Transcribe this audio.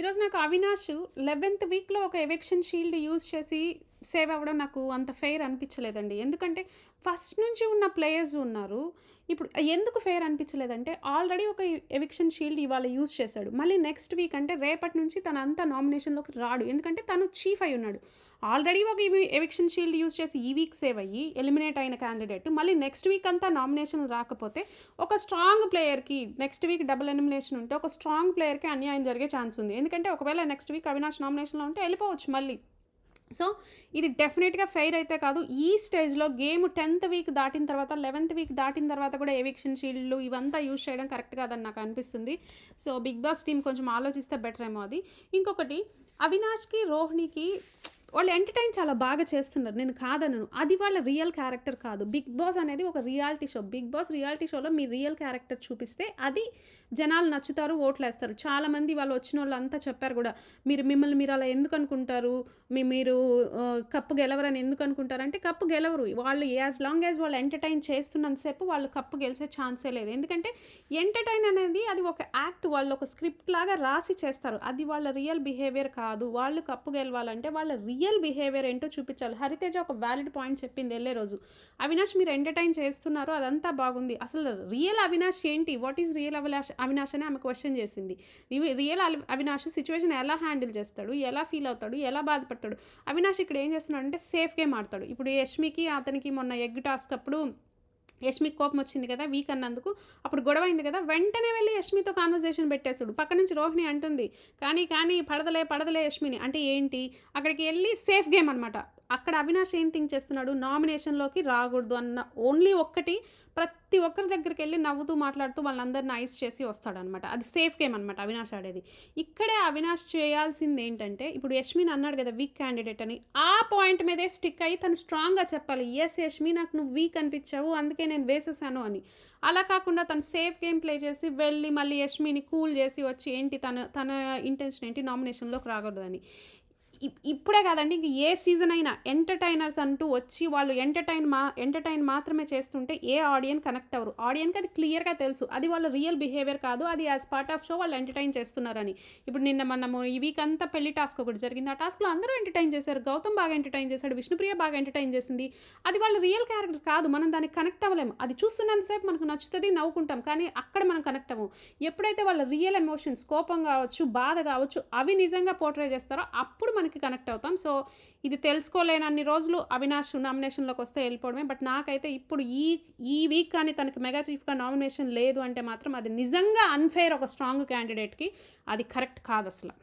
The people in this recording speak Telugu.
ఈరోజు నాకు అవినాష్ లెవెన్త్ వీక్‌లో ఒక ఎవిక్షన్ షీల్డ్ యూజ్ చేసి సేవ్ అవ్వడం నాకు అంత ఫెయిర్ అనిపించలేదండి. ఎందుకంటే ఫస్ట్ నుంచి ఉన్న ప్లేయర్స్ ఉన్నారు. ఇప్పుడు ఎందుకు ఫెయిర్ అనిపించలేదంటే ఆల్రెడీ ఒక ఎవిక్షన్ షీల్డ్ ఇవాళ యూజ్ చేశాడు. మళ్ళీ నెక్స్ట్ వీక్ అంటే రేపటి నుంచి తనంతా నామినేషన్‌లోకి రాడు. ఎందుకంటే తను చీఫ్ అయి ఉన్నాడు. ఆల్రెడీ ఒక ఎవిక్షన్ షీల్డ్ యూజ్ చేసి ఈ వీక్ సేవ్ అయ్యి ఎలిమినేట్ అయిన క్యాండిడేట్ మళ్ళీ నెక్స్ట్ వీక్ అంతా నామినేషన్ రాకపోతే ఒక స్ట్రాంగ్ ప్లేయర్‌కి నెక్స్ట్ వీక్ డబుల్ ఎలిమినేషన్ ఉంటే ఒక స్ట్రాంగ్ ప్లేయర్‌కి అన్యాయం జరిగే ఛాన్స్ ఉంది. ఎందుకంటే ఒకవేళ నెక్స్ట్ వీక్ అవినాష్ నామినేషన్‌లో ఉంటే వెళ్ళిపోవచ్చు మళ్ళీ. సో, ఇది డెఫినెట్గా ఫెయిర్ అయితే కాదు. ఈ స్టేజ్‌లో గేమ్ 10థ్ వీక్ దాటిన తర్వాత 11థ్ వీక్ దాటిన తర్వాత కూడా ఎవిక్షన్ షీల్డ్‌లు ఇవంతా యూజ్ చేయడం కరెక్ట్ కాదని నాకు అనిపిస్తుంది. సో, బిగ్ బాస్ టీమ్ కొంచెం ఆలోచిస్తే బెటర్ ఏమో అది. ఇంకొకటి అవినాష్‌కి, రోహిణికి వాళ్ళు ఎంటర్‌టైన్ చాలా బాగా చేస్తున్నారు. నేను కాదనను. అది వాళ్ళ రియల్ క్యారెక్టర్ కాదు. బిగ్ బాస్ అనేది ఒక reality show. Bigg Boss reality షోలో మీ రియల్ క్యారెక్టర్ చూపిస్తే అది జనాలు నచ్చుతారు, ఓట్లేస్తారు. చాలామంది వాళ్ళు వచ్చిన వాళ్ళంతా చెప్పారు కూడా మీరు మిమ్మల్ని మీరు అలా ఎందుకు అనుకుంటారు? మీ మీరు కప్పు గెలవరని ఎందుకు అనుకుంటారు అంటే కప్పు గెలవరు. వాళ్ళు యాజ్ లాంగ్ యాజ్ వాళ్ళు ఎంటర్‌టైన్ చేస్తున్నంతసేపు వాళ్ళు కప్పు గెలిచే ఛాన్సే లేదు. ఎందుకంటే ఎంటర్‌టైన్ అనేది అది ఒక యాక్ట్. వాళ్ళు ఒక స్క్రిప్ట్ లాగా రాసి చేస్తారు. అది వాళ్ళ రియల్ బిహేవియర్ కాదు. వాళ్ళు కప్పు గెలవాలంటే వాళ్ళ రియల్ రియల్ బిహేవియర్ ఏంటో చూపించాలి. హరితేజ ఒక వ్యాలిడ్ పాయింట్ చెప్పింది వెళ్ళే రోజు. అవినాష్ మీరు ఎంటర్‌టైన్ చేస్తున్నారు అదంతా బాగుంది. అసలు రియల్ అవినాష్ ఏంటి? What is real Avilash Avinash అని ఆమె క్వశ్చన్ చేసింది. రియల్ అవినాష్ సిచ్యువేషన్ ఎలా హ్యాండిల్ చేస్తాడు? ఎలా ఫీల్ అవుతాడు? ఎలా బాధపడతాడు? అవినాష్ ఇక్కడ ఏం చేస్తున్నాడంటే సేఫ్ గేమ్ ఆడతాడు. ఇప్పుడు యష్మికి, అతనికి మొన్న ఎగ్ టాస్క్ అప్పుడు యష్మికి కోపం వచ్చింది కదా! వీక్ అన్నందుకు. అప్పుడు గొడవ అయింది కదా! వెంటనే వెళ్ళి యష్మితో కాన్వర్జేషన్ పెట్టేశాడు పక్క నుంచి రోహిణి అంటుంది. కానీ కానీ పడదలే పడదలే యష్మిని. అంటే ఏంటి? అక్కడికి వెళ్ళి సేఫ్ గేమ్ అనమాట. అక్కడ అవినాష్ ఏం థింక్ చేస్తున్నాడు? నామినేషన్‌లోకి రాకూడదు అన్న ఓన్లీ ఒక్కటి ప్రతి ఒక్కరి దగ్గరికి వెళ్ళి నవ్వుతూ మాట్లాడుతూ వాళ్ళందరిని ఐస్ చేసి వస్తాడనమాట. అది సేఫ్ గేమ్ అనమాట అవినాష్ ఆడేది. ఇక్కడే అవినాష్ చేయాల్సింది ఏంటంటే ఇప్పుడు యష్మిని అన్నాడు కదా! వీక్ క్యాండిడేట్ అని. ఆ పాయింట్ మీదే స్టిక్ అయ్యి తను స్ట్రాంగ్‌గా చెప్పాలి. ఎస్ యష్మి నాకు నువ్వు వీక్ అనిపించావు. అందుకే నేను వేసేసాను అని. అలా కాకుండా తను సేఫ్ గేమ్ ప్లే చేసి వెళ్ళి మళ్ళీ యష్మిని కూల్ చేసి వచ్చి ఏంటి తన తన ఇంటెన్షన్ ఏంటి నామినేషన్‌లోకి రాకూడదని. ఇప్ ఇప్పుడే కాదండి ఇంక ఏ సీజన్ అయినా ఎంటర్‌టైనర్స్ అంటూ వచ్చి వాళ్ళు ఎంటర్‌టైన్ మా ఎంటర్‌టైన్ మాత్రమే చేస్తుంటే ఏ ఆడియన్ కనెక్ట్ అవ్వరు. ఆడియన్‌కి అది క్లియర్‌గా తెలుసు. అది వాళ్ళ రియల్ బిహేవియర్ కాదు. అది యాస్ పార్ట్ ఆఫ్ షో వాళ్ళు ఎంటర్‌టైన్ చేస్తున్నారని. ఇప్పుడు నిన్న మనము ఈ వీక్ అంతా పెళ్ళి టాస్క్ ఒకటి జరిగింది. ఆ టాస్క్‌లో అందరూ ఎంటర్‌టైన్ చేశారు. గౌతమ్ బాగా ఎంటర్‌టైన్ చేశాడు. విష్ణుప్రియ బాగా ఎంటర్‌టైన్ చేసింది. అది వాళ్ళ రియల్ క్యారెక్టర్ కాదు. మనం దానికి కనెక్ట్ అవ్వలేము. అది చూస్తున్నంతసేపు మనకు నచ్చుతుంది నవ్వుకుంటాం. కానీ అక్కడ మనం కనెక్ట్ అవ్వము. ఎప్పుడైతే వాళ్ళ రియల్ ఎమోషన్స్ కోపం కావచ్చు, బాధ కావచ్చు అవి నిజంగా పోర్ట్రే చేస్తారో అప్పుడు మనకి కనెక్ట్ అవుతాం. సో, ఇది తెలుసుకోలేనన్ని రోజులు అవినాష్ నామినేషన్‌లోకి వస్తే వెళ్ళిపోవడమే. బట్ నాకైతే ఇప్పుడు ఈ ఈ వీక్ కానీ తనకి మెగా చీఫ్‌గా నామినేషన్ లేదు అంటే మాత్రం అది నిజంగా అన్‌ఫెయిర్ ఒక స్ట్రాంగ్ క్యాండిడేట్‌కి. అది కరెక్ట్ కాదు అసలు